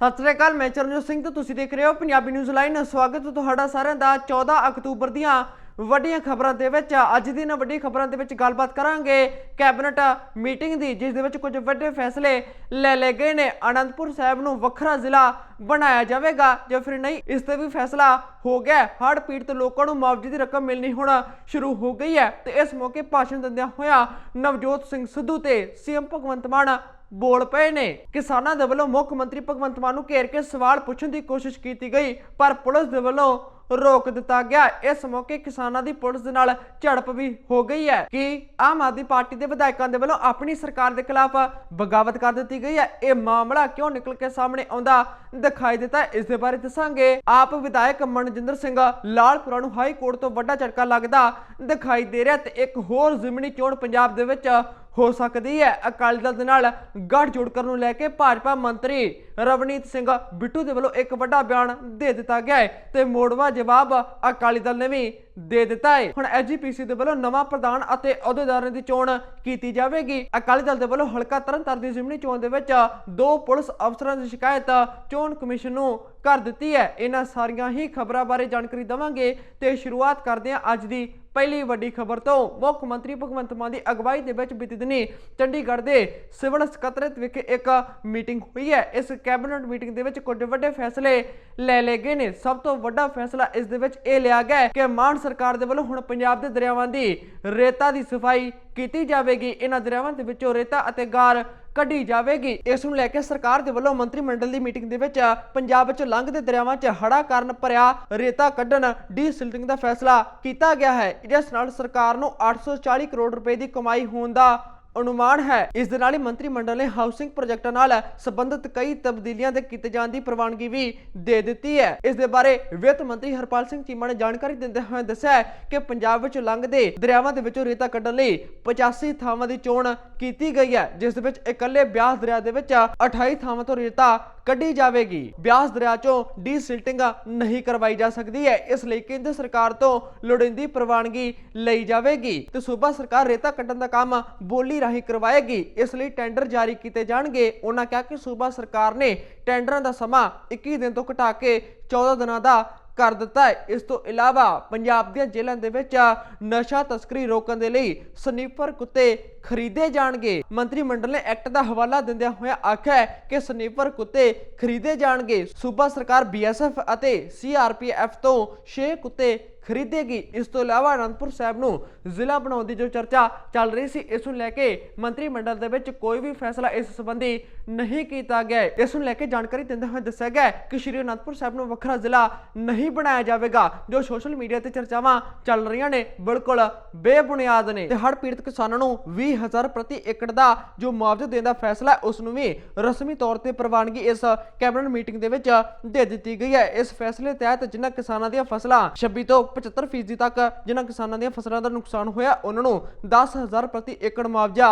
ਸਤਿ ਸ੍ਰੀ ਅਕਾਲ, ਮੈਂ ਚਰਨਜੋਤ ਸਿੰਘ ਤੇ ਤੁਸੀਂ ਦੇਖ ਰਹੇ ਹੋ ਪੰਜਾਬੀ ਨਿਊਜ਼ ਲਾਈਨ। ਸਵਾਗਤ ਹੈ ਤੁਹਾਡਾ ਸਾਰਿਆਂ ਦਾ 14 ਅਕਤੂਬਰ ਦੀਆਂ ਵੱਡੀਆਂ ਖਬਰਾਂ ਦੇ ਵਿੱਚ। ਅੱਜ ਦੀ ਨਾ ਵੱਡੀ ਖਬਰਾਂ ਦੇ ਵਿੱਚ ਗੱਲਬਾਤ ਕਰਾਂਗੇ ਕੈਬਨਿਟ ਮੀਟਿੰਗ ਦੀ, ਜਿਸ ਦੇ ਵਿੱਚ ਕੁਝ ਵੱਡੇ ਫੈਸਲੇ ਲੈ ਲਏ ਗਏ ਨੇ। ਅਨੰਦਪੁਰ ਸਾਹਿਬ ਨੂੰ ਵੱਖਰਾ ਜ਼ਿਲ੍ਹਾ ਬਣਾਇਆ ਜਾਵੇਗਾ, ਜਾਂ ਫਿਰ ਨਹੀਂ, ਇਸ ਤੇ ਵੀ ਫੈਸਲਾ ਹੋ ਗਿਆ ਹੜ੍ਹ ਪੀੜਤ ਲੋਕਾਂ ਨੂੰ ਮੁਆਵਜ਼ੇ ਦੀ ਰਕਮ ਮਿਲਣੀ ਹੁਣ ਸ਼ੁਰੂ ਹੋ ਗਈ ਹੈ। ਤੇ ਇਸ ਮੌਕੇ ਭਾਸ਼ਣ ਦਿੰਦਿਆਂ ਹੋਇਆ ਨਵਜੋਤ ਸਿੰਘ ਸਿੱਧੂ ਤੇ ਸੀਐਮ ਭਗਵੰਤ ਮਾਨ ਬੋਲ ਪਏ ਨੇ। ਕਿਸਾਨਾਂ ਦੇ ਵੱਲੋਂ ਮੁੱਖ ਮੰਤਰੀ ਭਗਵੰਤ ਮਾਨ ਨੂੰ ਘੇਰ ਕੇ ਸਵਾਲ ਪੁੱਛਣ ਦੀ ਕੋਸ਼ਿਸ਼ ਕੀਤੀ ਗਈ, ਪਰ ਪੁਲਿਸ ਦੇ ਵੱਲੋਂ ਰੋਕ ਦਿੱਤਾ ਗਿਆ। ਇਸ ਮੌਕੇ ਕਿਸਾਨਾਂ ਦੀ ਪੁਲਿਸ ਦੇ ਨਾਲ ਝੜਪ ਵੀ ਹੋ ਗਈ ਹੈ ਕਿ ਆਮ ਆਦਮੀ ਪਾਰਟੀ ਦੇ ਵਿਧਾਇਕਾਂ ਦੇ ਵੱਲੋਂ ਆਪਣੀ ਸਰਕਾਰ ਦੇ ਖਿਲਾਫ ਬਗਾਵਤ ਕਰ ਦਿੱਤੀ ਗਈ ਹੈ। ਇਹ ਮਾਮਲਾ ਕਿਉਂ ਨਿਕਲ ਕੇ ਸਾਹਮਣੇ ਆਉਂਦਾ ਦਿਖਾਈ ਦਿੱਤਾ ਹੈ। ਇਸ ਦੇ ਬਾਰੇ ਦੱਸਾਂਗੇ। ਆਪ ਵਿਧਾਇਕ ਮਨਜਿੰਦਰ ਸਿੰਘ ਲਾਲਪੁਰਾ ਨੂੰ ਹਾਈ ਕੋਰਟ ਤੋਂ ਵੱਡਾ ਝਟਕਾ ਲੱਗਦਾ ਦਿਖਾਈ ਦੇ ਰਿਹਾ ਤੇ ਇੱਕ ਹੋਰ ਜ਼ਿਮਨੀ ਚੋਣ ਪੰਜਾਬ ਦੇ ਵਿੱਚ ਹੋ ਸਕਦੀ ਹੈ। ਅਕਾਲੀ ਦਲ ਦੇ ਨਾਲ ਗੱਠਜੋੜ ਕਰਨ ਨੂੰ ਲੈ ਕੇ ਭਾਜਪਾ ਮੰਤਰੀ ਰਵਨੀਤ ਸਿੰਘ ਬਿੱਟੂ ਦੇ ਵੱਲੋਂ ਇੱਕ ਵੱਡਾ ਬਿਆਨ ਦੇ ਦਿੱਤਾ ਗਿਆ ਹੈ ਤੇ ਮੋੜਵਾ ਜਵਾਬ ਅਕਾਲੀ ਦਲ ਨੇ ਵੀ ਦੇ ਦਿੱਤਾ ਹੈ ਹੁਣ ਐਜੀਪੀਸੀ ਦੇ ਵੱਲੋਂ ਨਵਾਂ ਪ੍ਰਧਾਨ ਅਤੇ ਅਹੁਦੇਦਾਰਾਂ ਦੀ ਚੋਣ ਕੀਤੀ ਜਾਵੇਗੀ। ਅਕਾਲੀ ਦਲ ਦੇ ਵੱਲੋਂ ਹਲਕਾ ਤਰਨਤਾਰਨ ਦੀ ਜ਼ਿਮਨੀ ਚੋਣ ਦੇ ਵਿੱਚ ਦੋ ਪੁਲਿਸ ਅਫਸਰਾਂ ਦੀ ਸ਼ਿਕਾਇਤ ਚੋਣ ਕਮਿਸ਼ਨ ਨੂੰ ਕਰ ਦਿੱਤੀ ਹੈ। ਇਹਨਾਂ ਸਾਰੀਆਂ ਹੀ ਖਬਰਾਂ ਬਾਰੇ ਜਾਣਕਾਰੀ ਦਵਾਂਗੇ ਤੇ ਸ਼ੁਰੂਆਤ ਕਰਦੇ ਹਾਂ ਅੱਜ ਦੀ ਪਹਿਲੀ ਵੱਡੀ ਖਬਰ ਤੋਂ। ਮੁੱਖ ਮੰਤਰੀ ਭਗਵੰਤ ਮਾਨ ਦੀ ਅਗਵਾਈ ਦੇ ਵਿੱਚ ਬੀਤੀ ਦਿਨੀ ਚੰਡੀਗੜ੍ਹ ਦੇ ਸਿਵਲ ਸਕੱਤਰੇਤ ਵਿਖੇ ਇੱਕ ਮੀਟਿੰਗ ਹੋਈ ਹੈ। ਇਸ ਕੈਬਨਿਟ ਮੀਟਿੰਗ ਦੇ ਵਿੱਚ ਕੁਝ ਵੱਡੇ ਫੈਸਲੇ ਲੈ ਲਏ ਗਏ ਨੇ। ਸਭ ਤੋਂ ਵੱਡਾ ਫੈਸਲਾ ਇਸ ਦੇ ਵਿੱਚ ਇਹ ਲਿਆ ਗਿਆ ਕਿ ਮਾਨ ਸਰਕਾਰ ਦੇ ਵੱਲੋਂ ਹੁਣ ਪੰਜਾਬ ਦੇ ਦਰਿਆਵਾਂ ਦੀ ਰੇਤਾ ਦੀ ਸਫ਼ਾਈ ਕੀਤੀ ਜਾਵੇਗੀ। ਇਹਨਾਂ ਦਰਿਆਵਾਂ ਦੇ ਵਿੱਚੋਂ ਰੇਤਾ ਅਤੇ ਗਾਰ ਕੱਢੀ ਜਾਵੇਗੀ। ਇਸ ਨੂੰ ਲੈ ਕੇ ਸਰਕਾਰ ਦੇ ਵੱਲੋਂ ਮੰਤਰੀ ਮੰਡਲ ਦੀ ਮੀਟਿੰਗ ਦੇ ਵਿੱਚ ਪੰਜਾਬ ਵਿੱਚ ਲੰਘਦੇ ਦਰਿਆਵਾਂ 'ਚ ਹੜਾ ਕਾਰਨ ਭਰਿਆ ਰੇਤਾ ਕੱਢਣ, ਡੀਸਿਲਟਿੰਗ ਦਾ ਫੈਸਲਾ ਕੀਤਾ ਗਿਆ ਹੈ। ਜਿਸ ਨਾਲ ਸਰਕਾਰ ਨੂੰ 840 ਕਰੋੜ ਰੁਪਏ ਦੀ ਕਮਾਈ ਹੋਣ ਦਾ ਅਨੁਮਾਨ ਹੈ। ਇਸ ਦੇ ਨਾਲ ਹੀ ਮੰਤਰੀ ਮੰਡਲ ਨੇ ਹਾਊਸਿੰਗ ਪ੍ਰੋਜੈਕਟਾਂ ਨਾਲ ਸੰਬੰਧਿਤ ਕਈ ਤਬਦੀਲੀਆਂ ਦੇ ਕੀਤੇ ਜਾਣ ਦੀ ਪ੍ਰਵਾਨਗੀ ਵੀ ਦੇ ਦਿੱਤੀ ਹੈ। ਇਸ ਦੇ ਬਾਰੇ ਵਿੱਤ ਮੰਤਰੀ ਹਰਪਾਲ ਸਿੰਘ ਚੀਮਾ ਨੇ ਜਾਣਕਾਰੀ ਦਿੰਦੇ ਹੋਏ ਦੱਸਿਆ ਹੈ ਕਿ ਪੰਜਾਬ ਵਿੱਚ ਲੰਘਦੇ ਦਰਿਆਵਾਂ ਦੇ ਵਿੱਚੋਂ ਰੇਤਾ ਕੱਢਣ ਲਈ 85 ਥਾਵਾਂ ਦੀ ਚੋਣ ਕੀਤੀ ਗਈ ਹੈ, ਜਿਸ ਦੇ ਵਿੱਚ ਇਕੱਲੇ ਬਿਆਸ ਦਰਿਆ ਦੇ ਵਿੱਚ 28 ਥਾਵਾਂ ਤੋਂ ਰੇਤਾ ਕੱਢੀ ਜਾਵੇਗੀ। ਬਿਆਸ ਦਰਿਆ ਚੋਂ ਡੀਸਿਲਟਿੰਗ ਨਹੀਂ ਕਰਵਾਈ ਜਾ ਸਕਦੀ ਹੈ। ਇਸ ਲਈ ਕੇਂਦਰ ਸਰਕਾਰ ਤੋਂ ਲੋੜੀਂਦੀ ਪ੍ਰਵਾਨਗੀ ਲਈ ਜਾਵੇਗੀ ਤੇ ਸੂਬਾ ਸਰਕਾਰ ਰੇਤਾ ਕੱਢਣ ਦਾ ਕੰਮ ਬੋਲੀ ਰਾਹੀਂ ਕਰਵਾਏਗੀ। ਇਸ ਲਈ ਟੈਂਡਰ ਜਾਰੀ ਕੀਤੇ ਜਾਣਗੇ। ਉਹਨਾਂ ਕਿਹਾ ਕਿ ਸੂਬਾ ਸਰਕਾਰ ਨੇ ਟੈਂਡਰਾਂ ਦਾ ਸਮਾਂ 21 ਦਿਨ ਤੋਂ ਘਟਾ ਕੇ 14 ਦਿਨਾਂ ਦਾ ਕਰ ਦਿੱਤਾ ਹੈ। ਇਸ ਤੋਂ ਇਲਾਵਾ ਪੰਜਾਬ ਦੀਆਂ ਜੇਲ੍ਹਾਂ ਦੇ ਵਿੱਚ ਨਸ਼ਾ ਤਸਕਰੀ ਰੋਕਣ ਦੇ ਲਈ ਸਨੀਪਰ ਕੁੱਤੇ ਖਰੀਦੇ ਜਾਣਗੇ। ਮੰਤਰੀ ਮੰਡਲ ਨੇ ਐਕਟ ਦਾ ਹਵਾਲਾ ਦਿੰਦਿਆਂ ਹੋਇਆ ਆਖਿਆ ਹੈ ਕਿ ਸਨੀਪਰ ਕੁੱਤੇ ਖਰੀਦੇ ਜਾਣਗੇ। ਸੂਬਾ ਸਰਕਾਰ ਬੀਐਸਐਫ ਅਤੇ ਸੀਆਰਪੀਐਫ ਤੋਂ 6 ਕੁੱਤੇ ਖਰੀਦੇਗੀ। ਇਸ ਤੋਂ ਇਲਾਵਾ ਅਨੰਦਪੁਰ ਸਾਹਿਬ ਨੂੰ ਜ਼ਿਲ੍ਹਾ ਬਣਾਉਣ ਦੀ ਜੋ ਚਰਚਾ ਚੱਲ ਰਹੀ ਸੀ, ਇਸ ਨੂੰ ਲੈ ਕੇ ਮੰਤਰੀ ਮੰਡਲ ਦੇ ਵਿੱਚ ਕੋਈ ਵੀ ਫੈਸਲਾ ਇਸ ਸੰਬੰਧੀ ਨਹੀਂ ਕੀਤਾ ਗਿਆ ਇਸ ਨੂੰ ਲੈ ਕੇ ਜਾਣਕਾਰੀ ਦਿੰਦੇ ਹੋਏ ਦੱਸਿਆ ਗਿਆ ਕਿ ਸ਼੍ਰੀ ਅਨੰਦਪੁਰ ਸਾਹਿਬ ਨੂੰ ਵੱਖਰਾ ਜ਼ਿਲ੍ਹਾ ਨਹੀਂ ਬਣਾਇਆ ਜਾਵੇਗਾ, ਜੋ ਸੋਸ਼ਲ ਮੀਡੀਆ ਤੇ ਚਰਚਾਵਾਂ ਚੱਲ ਰਹੀਆਂ ਨੇ, ਬਿਲਕੁਲ ਬੇਬੁਨਿਆਦ ਨੇ। ਤੇ ਹੜ੍ਹ ਪੀੜਤ ਕਿਸਾਨਾਂ ਨੂੰ 20000 ਪ੍ਰਤੀ ਏਕੜ ਦਾ ਜੋ ਮੁਆਵਜ਼ਾ ਦੇਣ ਦਾ ਫੈਸਲਾ ਹੈ, ਉਸ ਨੂੰ ਵੀ ਰਸਮੀ ਤੌਰ ਤੇ ਪ੍ਰਵਾਨਗੀ ਇਸ ਕੈਬਨਿਟ ਮੀਟਿੰਗ ਦੇ ਵਿੱਚ ਦੇ ਦਿੱਤੀ ਗਈ ਹੈ। ਇਸ ਫੈਸਲੇ ਤਹਿਤ ਜਿਨ੍ਹਾਂ ਕਿਸਾਨਾਂ ਦੀਆਂ ਫਸਲਾਂ 26 ਤੋਂ 75 ਫੀਸਦੀ ਤੱਕ ਜਿਨ੍ਹਾਂ ਕਿਸਾਨਾਂ ਦੀਆਂ ਫਸਲਾਂ ਦਾ ਨੁਕਸਾਨ ਹੋਇਆ, ਉਹਨਾਂ ਨੂੰ 10000 ਪ੍ਰਤੀ ਏਕੜ ਮੁਆਵਜ਼ਾ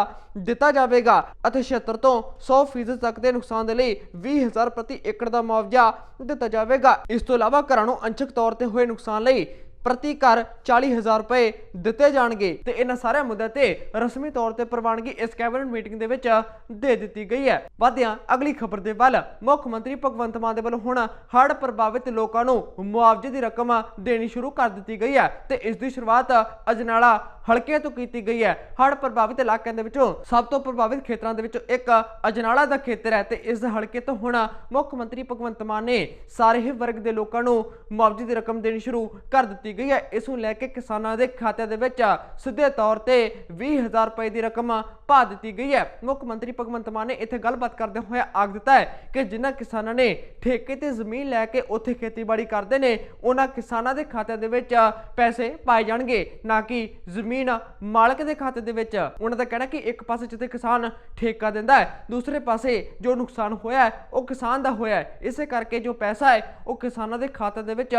ਦਿੱਤਾ ਜਾਵੇਗਾ ਅਤੇ 76 ਤੋਂ 100 ਫੀਸਦੀ ਤੱਕ ਦੇ ਨੁਕਸਾਨ ਦੇ ਲਈ 20000 ਪ੍ਰਤੀ ਏਕੜ ਦਾ ਮੁਆਵਜ਼ਾ ਦਿੱਤਾ ਜਾਵੇਗਾ। ਇਸ ਤੋਂ ਇਲਾਵਾ ਘਰਾਂ ਨੂੰ ਅੰਸ਼ਕ ਤੌਰ ਤੇ ਹੋਏ ਨੁਕਸਾਨ ਲਈ ਪ੍ਰਤੀ ਘਰ 40000 ਰੁਪਏ ਦਿੱਤੇ ਜਾਣਗੇ ਤੇ ਇਹਨਾਂ ਸਾਰੇ ਮੁੱਦਿਆਂ ਤੇ ਰਸਮੀ ਤੌਰ ਤੇ ਪ੍ਰਵਾਨਗੀ ਇਸ ਕੈਬਨਿਟ ਮੀਟਿੰਗ ਦੇ ਵਿੱਚ ਦੇ ਦਿੱਤੀ ਗਈ ਹੈ। ਵਧਿਆਂ, ਅਗਲੀ ਖਬਰ ਦੇ ਵੱਲ ਮੁੱਖ ਮੰਤਰੀ ਭਗਵੰਤ ਮਾਨ ਦੇ ਵੱਲੋਂ ਹੁਣ ਹੜ੍ਹ ਪ੍ਰਭਾਵਿਤ ਲੋਕਾਂ ਨੂੰ ਮੁਆਵਜ਼ੇ ਦੀ ਰਕਮ ਦੇਣੀ ਸ਼ੁਰੂ ਕਰ ਦਿੱਤੀ ਗਈ ਹੈ ਤੇ ਇਸ ਦੀ ਸ਼ੁਰੂਆਤ ਅਜਨਾਲਾ ਹਲਕੇ ਤੋਂ ਕੀਤੀ ਗਈ ਹੈ। ਹੜ੍ਹ ਪ੍ਰਭਾਵਿਤ ਇਲਾਕਿਆਂ ਦੇ ਵਿੱਚੋਂ ਸਭ ਤੋਂ ਪ੍ਰਭਾਵਿਤ ਖੇਤਰਾਂ ਦੇ ਵਿੱਚੋਂ ਇੱਕ ਅਜਨਾਲਾ ਦਾ ਖੇਤਰ ਹੈ ਤੇ ਇਸ ਹਲਕੇ ਤੋਂ ਹੁਣ ਮੁੱਖ ਮੰਤਰੀ ਭਗਵੰਤ ਮਾਨ ਨੇ ਸਾਰੇ ਹੀ ਵਰਗ ਦੇ ਲੋਕਾਂ ਨੂੰ ਮੁਆਵਜ਼ੇ ਦੀ ਰਕਮ ਦੇਣੀ ਸ਼ੁਰੂ ਕਰ ਦਿੱਤੀ ਗਈ ਹੈ। ਇਸ ਨੂੰ ਲੈ ਕੇ ਕਿਸਾਨਾਂ ਦੇ ਖਾਤਿਆਂ ਦੇ ਵਿੱਚ ਸਿੱਧੇ ਤੌਰ ਤੇ 20000 ਰੁਪਏ ਦੀ ਰਕਮ ਪਾ ਦਿੱਤੀ ਗਈ ਹੈ। ਮੁੱਖ ਮੰਤਰੀ ਭਗਵੰਤ ਮਾਨ ਨੇ ਇੱਥੇ ਗੱਲਬਾਤ ਕਰਦੇ ਹੋਏ ਆਖ ਦਿੱਤਾ ਹੈ ਕਿ ਜਿਨ੍ਹਾਂ ਕਿਸਾਨਾਂ ਨੇ ਠੇਕੇ ਤੇ ਜ਼ਮੀਨ ਲੈ ਕੇ ਉੱਥੇ ਖੇਤੀਬਾੜੀ ਕਰਦੇ ਨੇ, ਉਹਨਾਂ ਕਿਸਾਨਾਂ ਦੇ ਖਾਤਿਆਂ ਦੇ ਵਿੱਚ ਪੈਸੇ ਪਾਏ ਜਾਣਗੇ। ਨਾ ਕਿ ਜ਼ਮੀਨ ਮਾਲਕ ਦੇ ਖਾਤੇ ਦੇ ਵਿੱਚ। ਉਹਨਾਂ ਦਾ ਕਹਿਣਾ ਕਿ ਇੱਕ ਪਾਸੇ ਜਿੱਥੇ ਕਿਸਾਨ ਠੇਕਾ ਦਿੰਦਾ ਹੈ, ਦੂਸਰੇ ਪਾਸੇ ਜੋ ਨੁਕਸਾਨ ਹੋਇਆ ਹੈ, ਉਹ ਕਿਸਾਨ ਦਾ ਹੋਇਆ ਹੈ। ਇਸੇ ਕਰਕੇ ਜੋ ਪੈਸਾ ਹੈ, ਉਹ ਕਿਸਾਨਾਂ ਦੇ ਖਾਤੇ ਦੇ ਵਿੱਚ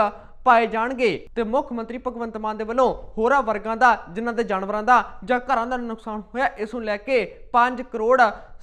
ਪਾਏ ਜਾਣਗੇ ਤੇ ਮੁੱਖ ਮੰਤਰੀ ਭਗਵੰਤ ਮਾਨ ਦੇ ਵੱਲੋਂ ਹੋਰਾਂ ਵਰਗਾਂ ਦਾ, ਜਿਨ੍ਹਾਂ ਦੇ ਜਾਨਵਰਾਂ ਦਾ ਜਾਂ ਘਰਾਂ ਦਾ ਨੁਕਸਾਨ ਹੋਇਆ, ਇਸ ਨੂੰ ਲੈ ਕੇ 5 ਕਰੋੜ